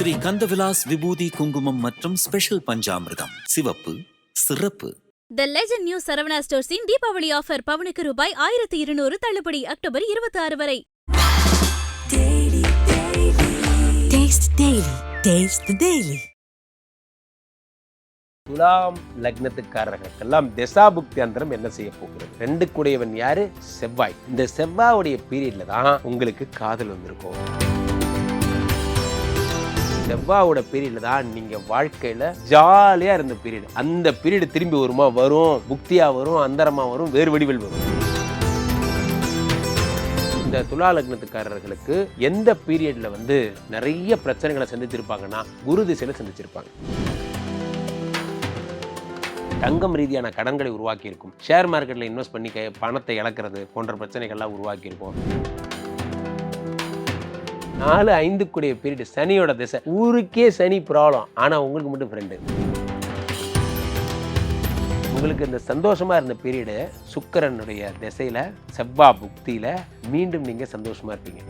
ஸ்ரீ கந்தவிலாஸ் விபூதி குங்குமம் மற்றும் ஸ்பெஷல் பஞ்சாமிர்தம். சிவப்பு சிறப்பு. த லெஜண்ட் நியூ சரவணா ஸ்டோர்ஸின் தீபாவளி ஆஃபர் பவனுக்கு ரூபாய் ஆயிரத்தி இருநூறு தள்ளுபடி அக்டோபர் இருபத்தி ஆறு வரை. துலாம் லக்னத்துக்காரர்களுக்கெல்லாம் திசாபுக்தி அந்தரம் என்ன செய்ய போகிறது? ரெண்டு கூடையவன் யாரு? செவ்வாய். இந்த செவ்வாயுடைய பீரியட்ல தான் உங்களுக்கு காதல் வந்திருக்கும். செவ்வாவோட பீரியட்ல தான் நீங்க வாழ்க்கையில ஜாலியா இருந்த பீரியட் அந்த பீரியட் திரும்பி வருமா? வரும். புக்தியா வரும் அந்தரமா வரும் வேறு வடிவில் வரும். இந்த துலா லக்னத்துக்காரர்களுக்கு எந்த பீரியட்ல வந்து நிறைய பிரச்சனைகளை சந்திச்சிருப்பாங்கன்னா குரு திசையில சந்திச்சிருப்பாங்க. தங்கம் ரீதியான கடன்களை உருவாக்கியிருக்கும். ஷேர் மார்க்கெட்டில் இன்வெஸ்ட் பண்ணி பணத்தை இழக்கிறது போன்ற பிரச்சனைகள்லாம் உருவாக்கியிருக்கும். நாலு ஐந்துக்குடைய பீரியட் சனியோட திசை. ஊருக்கே சனி ப்ராப்ளம் ஆனால் உங்களுக்கு மட்டும் ஃப்ரெண்டு உங்களுக்கு இந்த சந்தோஷமாக இருந்த பீரியடு சுக்கரனுடைய திசையில் செவ்வா புக்தியில் மீண்டும் நீங்கள் சந்தோஷமாக இருப்பீங்க.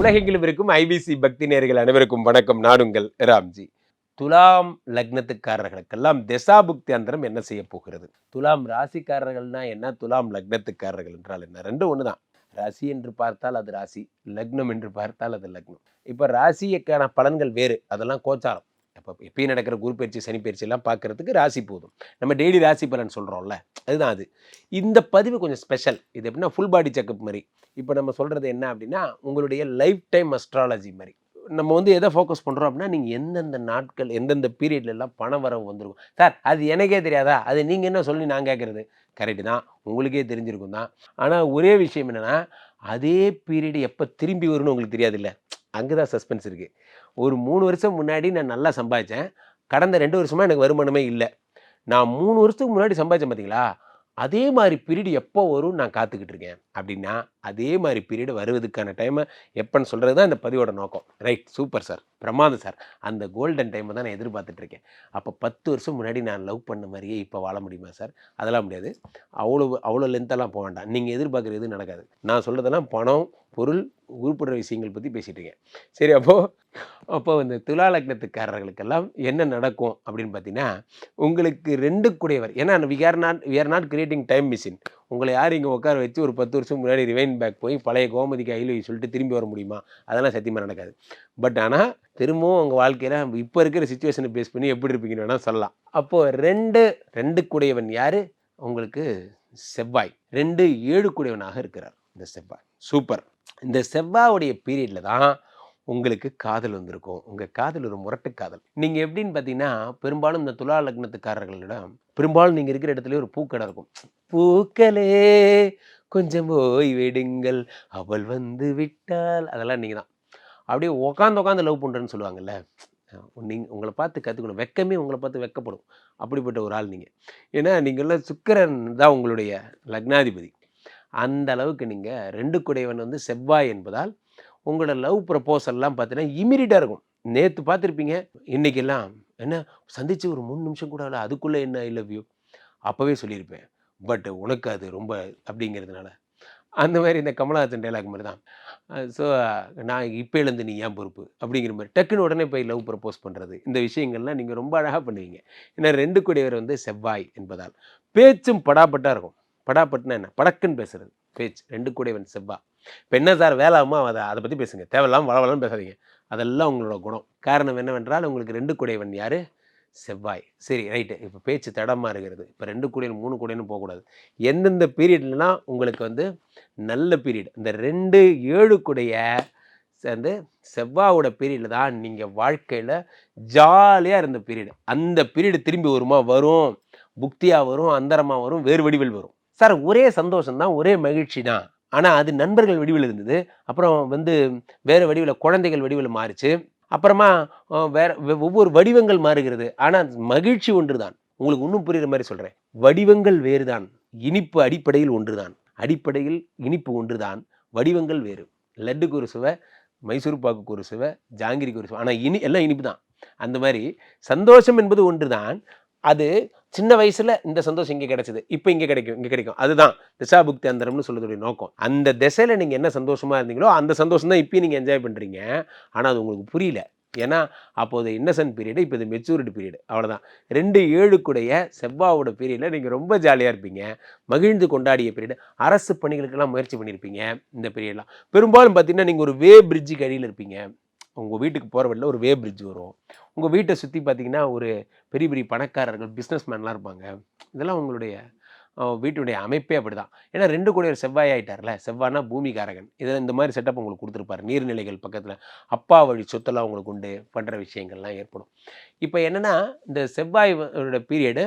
உலகெங்கிலும் இருக்கும் ஐபிசி பக்தி நேர்கள் அனைவருக்கும் வணக்கம். நாடுங்கள் ராம்ஜி. துலாம் லக்னத்துக்காரர்களுக்கெல்லாம் தசாபுக்தி அந்தரம் என்ன செய்ய போகிறது? துலாம் ராசிக்காரர்கள்னா என்ன? துலாம் லக்னத்துக்காரர்கள் என்றால் என்ன? ரெண்டும் ஒன்று தான் ராசி என்று பார்த்தால் அது ராசி லக்னம் என்று பார்த்தால் அது லக்னம். இப்போ ராசியக்கான பலன்கள் வேறு. அதெல்லாம் கோச்சாரம். இப்போ எப்பயும் நடக்கிற குரு பயிற்சி சனி பயிற்சி எல்லாம் பார்க்கறதுக்கு ராசி போதும். நம்ம டெய்லி ராசி பலன் சொல்கிறோம்ல அதுதான் அது. இந்த பதிவு கொஞ்சம் ஸ்பெஷல் இது எப்படின்னா ஃபுல் பாடி செக்கப் மாதிரி. இப்போ நம்ம சொல்கிறது என்ன அப்படின்னா உங்களுடைய லைஃப் டைம் அஸ்ட்ராலஜி மாதிரி. நம்ம வந்து எதை ஃபோக்கஸ் பண்ணுறோம் அப்படின்னா நீங்கள் எந்தெந்த நாட்கள் எந்தெந்த பீரியட்லலாம் பண வரவு வந்திருக்கும்? சார் அது எனக்கே தெரியாதா? அது நீங்கள் என்ன சொல்லி நான் கேட்குறது? கரெக்டு தான். உங்களுக்கே தெரிஞ்சிருக்கும் தான். ஆனால் ஒரே விஷயம் என்னென்னா அதே பீரியட் எப்போ திரும்பி வரும்னு உங்களுக்கு தெரியாதுல்ல? அங்கே தான் சஸ்பென்ஸ் இருக்குது ஒரு மூணு வருஷம் முன்னாடி நான் நல்லா சம்பாதிச்சேன். கடந்த ரெண்டு வருஷமாக எனக்கு வருமானமே இல்லை. நான் மூணு வருஷத்துக்கு முன்னாடி சம்பாதிச்சேன் பார்த்தீங்களா அதே மாதிரி பீரியட் எப்போ வரும் நான் காத்துக்கிட்டு இருக்கேன். அப்படின்னா அதே மாதிரி பீரியடு வருவதுக்கான டைமை எப்போன்னு சொல்கிறது தான் இந்த பதிவோட நோக்கம். ரைட் சூப்பர் சார் பிரமாதம் சார் அந்த கோல்டன் டைமை தான் நான் எதிர்பார்த்துட்ருக்கேன். அப்போ பத்து வருஷம் முன்னாடி நான் லவ் பண்ண மாதிரியே இப்போ வாழ முடியுமா சார் அதெல்லாம் முடியாது. அவ்வளோ அவ்வளோ லென்த்தெல்லாம் போக வேண்டாம். நீங்கள் எதிர்பார்க்குற எதுவும் நடக்காது. நான் சொல்கிறதெல்லாம் பணம் பொருள் உருப்படுற விஷயங்கள் பற்றி பேசிகிட்டு இருக்கேன் சரி அப்போது அப்போ இந்த துலா லக்னத்துக்காரர்களுக்கெல்லாம் என்ன நடக்கும் அப்படின்னு பார்த்தீங்கன்னா உங்களுக்கு ரெண்டு கூடையவர். ஏன்னா we are not we are not creating time machine உங்களை யார் இங்கே உட்கார வச்சு ஒரு பத்து வருஷம் முன்னாடி ரிவைன் பேக் போய் பழைய கோமதி கையில் சொல்லிட்டு திரும்பி வர முடியுமா? அதெல்லாம் சத்தியமாக நடக்காது. பட் ஆனால் திரும்பவும் உங்கள் வாழ்க்கையில் இப்போ இருக்கிற சுச்சுவேஷனை பேஸ் பண்ணி எப்படி இருப்பீங்கன்னு வேணால் சொல்லலாம். அப்போது ரெண்டு ரெண்டு கூடையவன் யார்? உங்களுக்கு செவ்வாய். ரெண்டு ஏழு கூடையவனாக இருக்கிறார் இந்த செவ்வாய். சூப்பர் இந்த செவ்வாவுடைய பீரியடில் தான் உங்களுக்கு காதல் வந்திருக்கும். உங்கள் காதல் ஒரு முரட்டு காதல் நீங்கள் எப்படின்னு பார்த்தீங்கன்னா பெரும்பாலும் இந்த துலா லக்னத்துக்காரர்களிடம் பெரும்பாலும் நீங்கள் இருக்கிற இடத்துல ஒரு பூக்கடை இருக்கும். பூக்களே கொஞ்சம் போய் விடுங்கள் அவள் வந்து விட்டால் அதெல்லாம் நீங்கள் தான் அப்படியே உட்காந்து உட்காந்து லவ் பண்ணுறேன்னு சொல்லுவாங்கல்ல. நீங்கள் உங்களை பார்த்து கற்றுக்கணும் வெக்கமே உங்களை பார்த்து வெக்கப்படும். அப்படிப்பட்ட ஒரு ஆள் நீங்கள் ஏன்னா நீங்கள்லாம் சுக்கரன் தான் உங்களுடைய லக்னாதிபதி. அந்த அளவுக்கு நீங்கள் ரெண்டு குடையவன் வந்து செவ்வாய் என்பதால் உங்களோட லவ் ப்ரப்போசல்லாம் பார்த்தீங்கன்னா இமீடியட்டாக இருக்கும். நேற்று பார்த்துருப்பீங்க. இன்றைக்கெல்லாம் என்ன? சந்தித்து ஒரு மூணு நிமிஷம் கூட இல்லை அதுக்குள்ளே என்ன? ஐ லவ் யூ அப்போவே சொல்லியிருப்பேன். பட் உனக்கு அது ரொம்ப அப்படிங்கிறதுனால. அந்த மாதிரி இந்த கமலஹாசன் டைலாக் மாதிரி தான். ஸோ நான் இப்போலேருந்து நீ ஏன் பொறுப்பு? அப்படிங்கிற மாதிரி டக்குன்னு உடனே போய் லவ் ப்ரப்போஸ் பண்ணுறது இந்த விஷயங்கள்லாம் நீங்கள் ரொம்ப அழகாக பண்ணுவீங்க. ஏன்னா ரெண்டு கூடியவர் வந்து செவ்வாய் என்பதால். பேச்சும் படாப்பட்டாக இருக்கும். படாப்பட்டுனா என்ன? படக்குன்னு பேசுறது. பேச்சு. ரெண்டு கூடியவன் செவ்வா. இப்போ என்ன சார் வேலாமா அதை அதை பற்றி பேசுங்க. தேவையில்லாமல் வளவலன்னு பேசாதீங்க. அதெல்லாம் உங்களோட குணம். காரணம் என்னவென்றால் உங்களுக்கு ரெண்டு குடைவன் யார்? செவ்வாய். சரி ரைட்டு இப்போ பேச்சு தடமாக இருக்கிறது. இப்போ ரெண்டு கூடையன் மூணு கூடையன்னு போகக்கூடாது. எந்தெந்த பீரியட்லாம் உங்களுக்கு வந்து நல்ல பீரியட் இந்த ரெண்டு ஏழு கூடைய சேர்ந்து செவ்வாயோட பீரியடில் தான் நீங்கள் வாழ்க்கையில் ஜாலியாக இருந்த பீரியடு அந்த பீரியடு திரும்பி வருமா? வரும். புக்தியாக வரும் அந்தரமாக வரும் வேறு வடிவில் வரும். சார் ஒரே சந்தோஷம் தான் ஒரே மகிழ்ச்சி தான் ஆனால் அது நண்பர்கள் வடிவில் இருந்தது. அப்புறம் வந்து வேறு வடிவில் குழந்தைகள் வடிவில் மாறிச்சு. அப்புறமா அஹ், வேற ஒவ்வொரு வடிவங்கள் மாறுகிறது. ஆனால் மகிழ்ச்சி ஒன்று தான் உங்களுக்கு இன்னும் புரிகிற மாதிரி சொல்கிறேன் வடிவங்கள் வேறு தான் இனிப்பு அடிப்படையில் ஒன்று தான் அடிப்படையில் இனிப்பு ஒன்று தான் வடிவங்கள் வேறு. லட்டுக்கு ஒரு சுவை மைசூர் பாக்குக்கு ஒரு சுவை ஜாங்கிரிக்கு ஒரு சுவை. ஆனால் இனி எல்லாம் இனிப்பு தான் அந்த மாதிரி சந்தோஷம் என்பது ஒன்று தான் அது சின்ன வயசில் இந்த சந்தோஷம் இங்கே கிடச்சிது. இப்போ இங்கே கிடைக்கும் இங்கே கிடைக்கும். அதுதான் திசாபுக்தி அந்தரம்னு சொல்றதுடைய நோக்கம். அந்த திசையில் நீங்கள் என்ன சந்தோஷமாக இருந்தீங்களோ அந்த சந்தோஷம் தான் இப்போயும் நீங்கள் என்ஜாய் பண்ணுறீங்க ஆனால் அது உங்களுக்கு புரியல. ஏன்னா அப்போது இன்னசென்ட் பீரியடு இப்போ இது மெச்சூரிட்டி பீரியட் அவ்வளோதான் ரெண்டு ஏழுக்குடைய செவ்வாவோட பீரியடில் நீங்கள் ரொம்ப ஜாலியாக இருப்பீங்க. மகிழ்ந்து கொண்டாடிய பீரியட் அரசு பணிகளுக்கெல்லாம் முயற்சி பண்ணியிருப்பீங்க இந்த பீரியட்லாம் பெரும்பாலும் பார்த்தீங்கன்னா நீங்கள் ஒரு வே பிரிட்ஜுக்கு அடியில் இருப்பீங்க. உங்கள் வீட்டுக்கு போகிற வழியில் ஒரு வே பிரிட்ஜ் வரும். உங்கள் வீட்டை சுற்றி பார்த்தீங்கன்னா ஒரு பெரிய பெரிய பணக்காரர்கள் பிஸ்னஸ் மேன்லாம் இருப்பாங்க. இதெல்லாம் உங்களுடைய வீட்டுடைய அமைப்பே அப்படிதான். ஏன்னா ரெண்டு கோடி செவ்வாய் ஆயிட்டார்ல. செவ்வாய்னா பூமிகாரகன். இதில் இந்த மாதிரி செட்டப் உங்களுக்கு கொடுத்துருப்பாரு. நீர்நிலைகள் பக்கத்தில். அப்பா வழி சொத்தெல்லாம் உங்களுக்கு உண்டு பண்ணுற விஷயங்கள்லாம் ஏற்படும். இப்போ என்னென்னா இந்த செவ்வாய் பீரியடு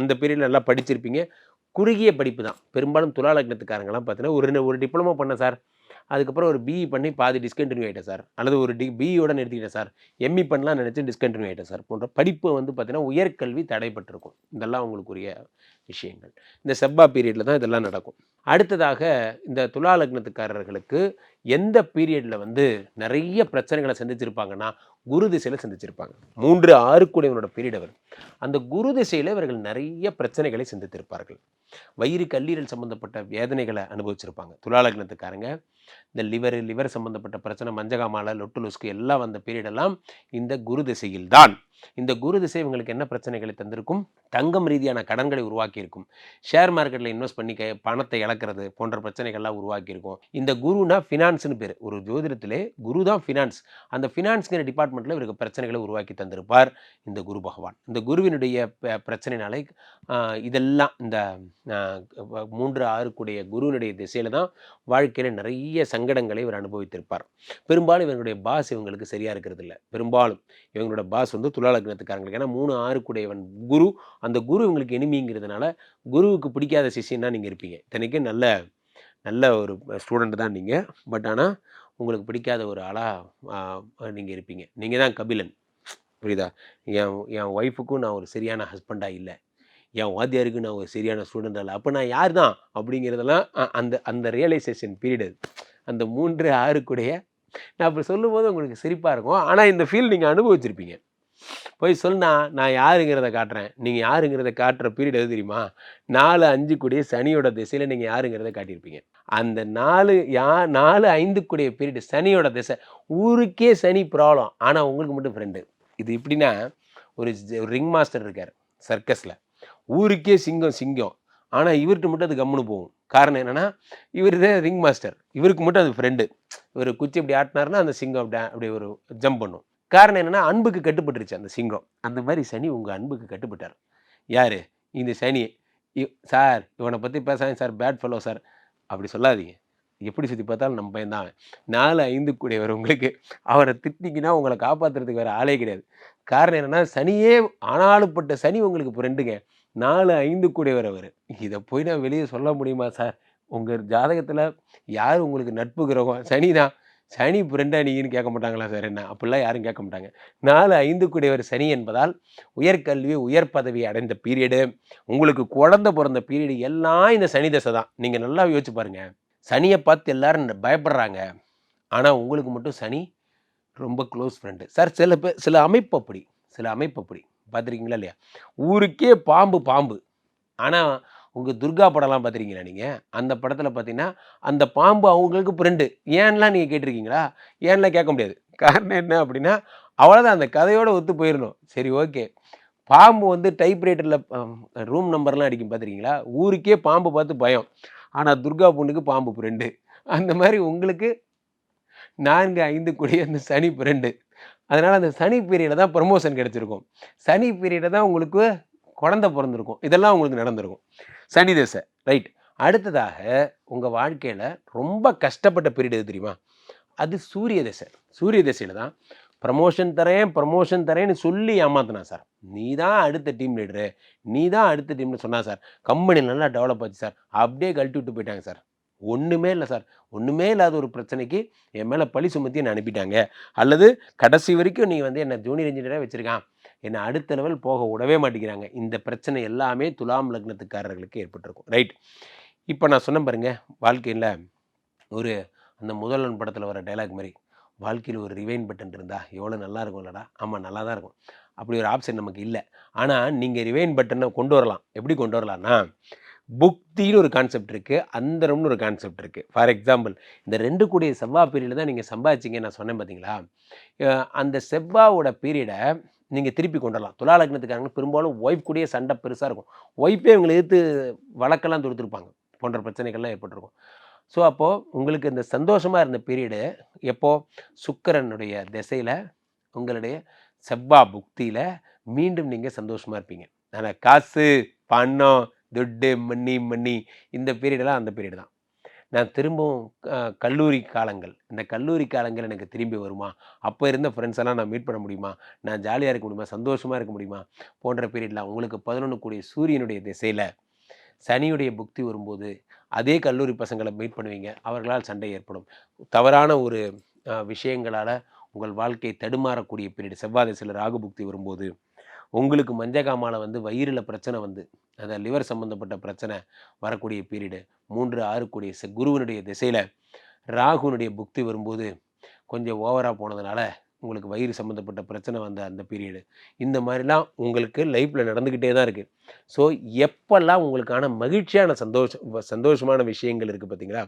அந்த பீரியட் நல்லா படிச்சிருப்பீங்க. குறுகிய படிப்பு தான் பெரும்பாலும் துலா லக்னத்துக்காரங்கலாம் பார்த்தீங்கன்னா ஒரு ஒரு டிப்ளமோ பண்ணேன் சார் அதுக்கப்புறம் ஒரு பிஇ பண்ணி பாதி டிஸ்கண்டினியூ ஆகிட்டேன் சார். அல்லது ஒரு டி பிஇயோட நிறுத்திக்கிட்டேன் சார். எம்இ பண்ணலாம் நினச்சி டிஸ்கண்டினியூ ஆகிட்டேன் சார். போன்ற படிப்பு வந்து பார்த்தீங்கன்னா உயர்கல்வி தடைப்பட்டிருக்கும். இதெல்லாம் உங்களுக்குரிய விஷயங்கள். இந்த செவ்வா பீரியடில் தான் இதெல்லாம் நடக்கும். அடுத்ததாக இந்த துலா லக்னத்துக்காரர்களுக்கு எந்த பீரியடில் வந்து நிறைய பிரச்சனைகளை சந்திச்சிருப்பாங்கன்னா குரு திசையில் சந்திச்சிருப்பாங்க. மூன்று ஆறு கூடியவனோட பீரியட் அவர். அந்த குரு திசையில் இவர்கள் நிறைய பிரச்சனைகளை சந்தித்திருப்பார்கள். வயிறு கல்லீரல் சம்பந்தப்பட்ட வேதனைகளை அனுபவிச்சிருப்பாங்க. துலாலக்னத்துக்காரங்க இந்த லிவர் லிவர் சம்பந்தப்பட்ட பிரச்சனை மஞ்சகாமால லொட்டு லுஸ்கு எல்லாம் வந்த பீரியடெல்லாம் இந்த குரு திசையில் தான் இந்த குரு திசை இவங்களுக்கு என்ன பிரச்சனைகளை தந்திருக்கும்? தங்கம் ரீதியான கடன்களை உருவாக்கியிருக்கும். ஷேர் மார்க்கெட்டில் இன்வெஸ்ட் பண்ணி க- பணத்தை இழக்கிறது போன்ற பிரச்சனைகள்லாம் உருவாக்கியிருக்கும். இந்த குருனா ஃபினான்ஸ்னு பேர். ஒரு ஜோதிடத்திலே குரு தான் ஃபினான்ஸ் அந்த ஃபினான்ஸ்ங்கிற டிபார்ட்மெண்ட்டில் இவருக்கு பிரச்சனைகளை உருவாக்கி தந்திருப்பார் இந்த குரு பகவான். இந்த குருவினுடைய ப- பிரச்சனைனாலே இதெல்லாம் இந்த மூன்று ஆறுக்குடைய குருவினுடைய திசையில் தான் வாழ்க்கையில் நிறைய சங்கடங்களை இவர் அனுபவித்திருப்பார். பெரும்பாலும் இவங்களுடைய பாஸ் இவங்களுக்கு சரியாக இருக்கிறது இல்லை பெரும்பாலும் இவங்களோட பாஸ் வந்து துலா ஏன்னா மூணு ஆறுக்குடையவன் குரு அந்த குரு இவங்களுக்கு எனிமிங்கிறதுனால குருவுக்கு பிடிக்காத சிஷியன்னா நீங்கள் இருப்பீங்க. இத்தனைக்கும் நல்ல நல்ல ஒரு ஸ்டூடெண்ட் தான் நீங்கள் பட் ஆனால் உங்களுக்கு பிடிக்காத ஒரு ஆளாக நீங்கள் இருப்பீங்க. நீங்கள் தான் கபிலன். புரியுதா? என் என் ஒய்ஃபுக்கும் நான் ஒரு சரியான ஹஸ்பண்டாக இல்லை. என் வாத்தியாருக்கு நான் ஒரு சரியான ஸ்டூடெண்ட் இல்லை. அப்போ நான் யார் தான்? அப்படிங்கிறதெல்லாம் அந்த அந்த ரியலைசேஷன் பீரியட் அது. அந்த மூன்று ஆறுக்குடைய நான் அப்படி சொல்லும்போது உங்களுக்கு சிரிப்பாக இருக்கும். ஆனால் இந்த ஃபீல் நீங்கள் அனுபவிச்சிருப்பீங்க. போய் சொன்னா நான் யாருங்கிறத காட்டுறேன். நீங்கள் யாருங்கிறத காட்டுற பீரியட் எது தெரியுமா? நாலு அஞ்சு கூடிய சனியோட திசையில் நீங்கள் யாருங்கிறத காட்டியிருப்பீங்க. அந்த நாலு யா நாலு ஐந்து கூடிய பீரியட் சனியோட திசை. ஊருக்கே சனி ப்ராப்ளம். ஆனால் உங்களுக்கு மட்டும் ஃப்ரெண்டு இது எப்படின்னா ஒரு ரிங் மாஸ்டர் இருக்கார் சர்க்கஸில் ஊருக்கே சிங்கம் சிங்கம். ஆனால் இவர்கிட்ட மட்டும் அது கம்முன்னு போகும். காரணம் என்னென்னா இவர் தான் ரிங் மாஸ்டர் இவருக்கு மட்டும் அது ஃப்ரெண்டு இவர் குச்சி இப்படி ஆட்டினாருன்னா அந்த சிங்கம் அப்படி அப்படி ஒரு ஜம்ப் பண்ணும். காரணம் என்னென்னா அன்புக்கு கட்டுப்பட்டுருச்சு அந்த சிங்கம். அந்த மாதிரி சனி உங்கள் அன்புக்கு கட்டுப்பட்டார். யார்? இந்த சனி. சார் இவனை பற்றி பேசாங்க சார். Bad fellow sir. அப்படி சொல்லாதீங்க. எப்படி சுற்றி பார்த்தாலும் நம்ம பையன் தான். நாலு ஐந்து கூடியவர் உங்களுக்கு. அவரை திட்டிங்கன்னா உங்களை காப்பாற்றுறதுக்கு வேறு ஆளே கிடையாது. காரணம் என்னன்னா சனியே ஆனாலுப்பட்ட சனி உங்களுக்கு ஃப்ரெண்டுங்க நாலு ஐந்து கூடியவர் அவர். இதை போய் நான் வெளியே சொல்ல முடியுமா சார்? உங்கள் ஜாதகத்தில் யார் உங்களுக்கு நட்பு கிரகம்? சனி தான் சனி ஃப்ரெண்டா நீங்கன்னு கேட்க மாட்டாங்களா சார் என்ன? அப்படிலாம் யாரும் கேட்க மாட்டாங்க. நாலு ஐந்து கூடியவர் சனி என்பதால் உயர்கல்வி உயர் பதவி அடைந்த பீரியடு உங்களுக்கு குழந்தை பிறந்த பீரியடு எல்லாம் இந்த சனி தசை தான். நீங்கள் நல்லா யோசிச்சு பாருங்கள் சனியை பார்த்து எல்லாரும் பயப்படுறாங்க. ஆனால் உங்களுக்கு மட்டும் சனி ரொம்ப க்ளோஸ் ஃப்ரெண்டு சார் சில பேர் சில அமைப்பு அப்படி. சில அமைப்பு அப்படி. பார்த்துருக்கீங்களா இல்லையா? ஊருக்கே பாம்பு பாம்பு. ஆனால் உங்கள் துர்கா படம்லாம் பார்த்துருக்கீங்களா நீங்கள் அந்த படத்தில் பார்த்தீங்கன்னா அந்த பாம்பு அவங்களுக்கு ஃப்ரெண்டு ஏன்லாம் நீங்கள் கேட்டிருக்கீங்களா? ஏன்லாம் கேட்க முடியாது. காரணம் என்ன அப்படின்னா அவ்வளோதான் அந்த கதையோடு ஒத்து போயிடணும் சரி ஓகே. பாம்பு வந்து டைப்ரைட்டரில் ரூம் நம்பர்லாம் அடிக்கும் பார்த்துருக்கீங்களா? ஊருக்கே பாம்பு பார்த்து பயம். ஆனால் துர்கா பொண்ணுக்கு பாம்பு ஃப்ரெண்டு அந்த மாதிரி உங்களுக்கு நான்கு ஐந்து கூடிய அந்த சனி ஃப்ரெண்டு அதனால் அந்த சனி பீரியடில் தான் ப்ரமோஷன் கிடச்சிருக்கும். சனி பீரியடை தான் உங்களுக்கு குழந்தை பிறந்திருக்கும். இதெல்லாம் உங்களுக்கு நடந்திருக்கும். சனி தசை ரைட் அடுத்ததாக உங்கள் வாழ்க்கையில் ரொம்ப கஷ்டப்பட்ட பீரியட் எது தெரியுமா? அது சூரிய தசை. சூரிய தசையில் தான் ப்ரமோஷன் தரேன் ப்ரமோஷன் தரேன்னு சொல்லி ஏமாத்தினா சார். நீ தான் அடுத்த டீம் லீடரு நீ தான் அடுத்த டீம்னு சொன்னா சார். கம்பெனி நல்லா டெவலப் ஆச்சு சார். அப்படியே கழட்டி விட்டு போயிட்டாங்க சார். ஒன்றுமே இல்லை சார். ஒன்றுமே இல்லாத ஒரு பிரச்சனைக்கு என் மேலே பழி சுமத்தி என்னை அனுப்பிட்டாங்க. அல்லது கடைசி வரைக்கும் நீ வந்து என்னை ஜூனியர் இன்ஜினியராக வச்சுருக்கான். என்னை அடுத்த லெவல் போக விடவே மாட்டேங்கிறாங்க. இந்த பிரச்சனை எல்லாமே துலாம் லக்னத்துக்காரர்களுக்கு ஏற்பட்டிருக்கும். ரைட் இப்போ நான் சொன்னேன் பாருங்கள் வாழ்க்கையில் ஒரு அந்த முதல்வன் படத்தில் வர டைலாக் மாதிரி வாழ்க்கையில் ஒரு ரிவைன் பட்டன் இருந்தால் எவ்வளோ நல்லா இருக்கும்லடா ஆமாம் நல்லா தான் இருக்கும். அப்படி ஒரு ஆப்ஷன் நமக்கு இல்லை. ஆனால் நீங்கள் ரிவைன் பட்டனை கொண்டு வரலாம். எப்படி கொண்டு வரலாம்னா புக்தின்னு ஒரு கான்செப்ட் இருக்குது அந்தரம்னு ஒரு கான்செப்ட் இருக்குது ஃபார் எக்ஸாம்பிள் இந்த ரெண்டு கூடிய செவ்வாய் பீரியடில் தான் நீங்கள் சம்பாதிச்சிங்க நான் சொன்னேன் பார்த்தீங்களா அந்த செவ்வாவோட பீரியடை நீங்கள் திருப்பி கொண்டலாம் வரலாம் துலா லக்னத்துக்காரங்க பெரும்பாலும் ஒய்ஃப் கூடிய சண்டை பெருசாக இருக்கும். ஒய்ஃபே இவங்களை எதிர்த்து வழக்கெல்லாம் தொடுத்துருப்பாங்க. போன்ற பிரச்சனைகள்லாம் ஏற்பட்டிருக்கும். ஸோ அப்போது உங்களுக்கு இந்த சந்தோஷமாக இருந்த பீரியடு எப்போது சுக்கரனுடைய திசையில் உங்களுடைய செவ்வா புக்தியில் மீண்டும் நீங்கள் சந்தோஷமாக இருப்பீங்க. ஆனால் காசு பணம் துட்டு மண்ணி மண்ணி இந்த பீரியடெல்லாம் அந்த பீரியட் தான். நான் திரும்பவும் கல்லூரி காலங்கள். இந்த கல்லூரி காலங்கள் எனக்கு திரும்பி வருமா? அப்போ இருந்த ஃப்ரெண்ட்ஸ் எல்லாம் நான் மீட் பண்ண முடியுமா? நான் ஜாலியாக இருக்க முடியுமா? சந்தோஷமாக இருக்க முடியுமா? போன்ற பீரியடில் உங்களுக்கு பதினொன்று கூடிய சூரியனுடைய திசையில் சனியுடைய புக்தி வரும்போது அதே கல்லூரி பசங்களை மீட் பண்ணுவீங்க. அவர்களால் சண்டை ஏற்படும். தவறான ஒரு விஷயங்களால் உங்கள் வாழ்க்கை தடுமாறக்கூடிய பீரியட் செவ்வாய் திசையில் ராகு புக்தி வரும்போது உங்களுக்கு மஞ்சகாமால வந்து வயிறில் பிரச்சனை வந்து அந்த லிவர் சம்மந்தப்பட்ட பிரச்சனை வரக்கூடிய பீரியடு மூன்று ஆறு கூடிய செ- குருவினுடைய திசையில் ராகுனுடைய புக்தி வரும்போது கொஞ்சம் ஓவராக போனதுனால உங்களுக்கு வயிறு சம்மந்தப்பட்ட பிரச்சனை வந்த அந்த பீரியடு இந்த மாதிரிலாம் உங்களுக்கு லைஃப்பில் நடந்துக்கிட்டே தான் இருக்குது ஸோ எப்பெல்லாம் உங்களுக்கான மகிழ்ச்சியான சந்தோஷம் சந்தோஷமான விஷயங்கள் இருக்குது பார்த்தீங்களா?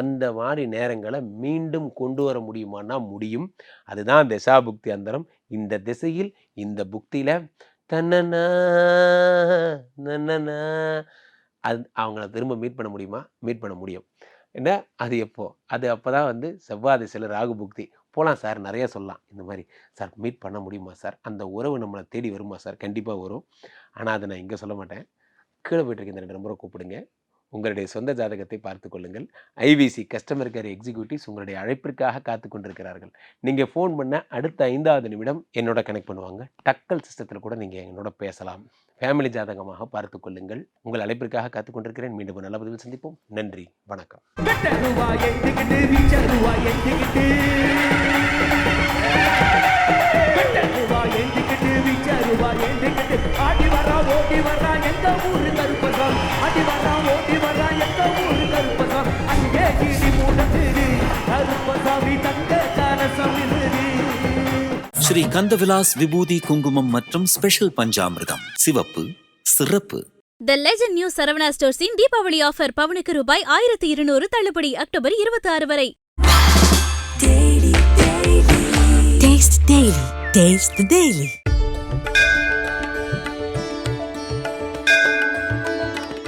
அந்த மாதிரி நேரங்களை மீண்டும் கொண்டு வர முடியுமானா முடியும். அதுதான் திசா புக்தி அந்தரம். இந்த திசையில் இந்த புக்தியில் தன்னனா நன்னனா அது அவங்கள திரும்ப மீட் பண்ண முடியுமா? மீட் பண்ண முடியும். என்ன? அது எப்போ? அது அப்போ தான் வந்து செவ்வாய் திசையில் ராகு புக்தி. போகலாம் சார் நிறைய சொல்லலாம். இந்த மாதிரி சார் மீட் பண்ண முடியுமா சார்? அந்த உறவு நம்மளை தேடி வருமா சார்? கண்டிப்பாக வரும். ஆனால் அதை நான் இங்கே சொல்ல மாட்டேன். கீழே போயிட்டுருக்க இந்த ரெண்டு நம்பரை கூப்பிடுங்க. உங்களுடைய சொந்த ஜாதகத்தை பார்த்து கொள்ளுங்கள். ஐவிசி கஸ்டமர் கேர் எக்ஸிக்யூட்டிவ்ஸ் உங்களுடைய அழைப்பிற்காக காத்து கொண்டிருக்கிறார்கள். நீங்கள் ஃபோன் பண்ண அடுத்த ஐந்தாவது நிமிடம் என்னோட கனெக்ட் பண்ணுவாங்க. டக்கல் சிஸ்டத்தில் கூட நீங்கள் என்னோட பேசலாம். ஃபேமிலி ஜாதகமாக பார்த்து கொள்ளுங்கள். உங்கள் அழைப்பிற்காக காத்து கொண்டிருக்கிறேன். மீண்டும் நல்ல பதிவில் சந்திப்போம். நன்றி. வணக்கம். வெட்டருவா ஸ்ரீ கந்தவிலாஸ் விபூதி குங்குமம் மற்றும் ஸ்பெஷல் பஞ்சாமிர்தம் சிவப்பு சிறப்பு த லெஜண்ட் நியூ சரவணா ஸ்டோர்ஸின் தீபாவளி ஆஃபர் பவுனுக்கு ரூபாய் ஆயிரத்தி இருநூறு தள்ளுபடி அக்டோபர் இருபத்தி ஆறு வரை Taste the Daily. Taste the Daily.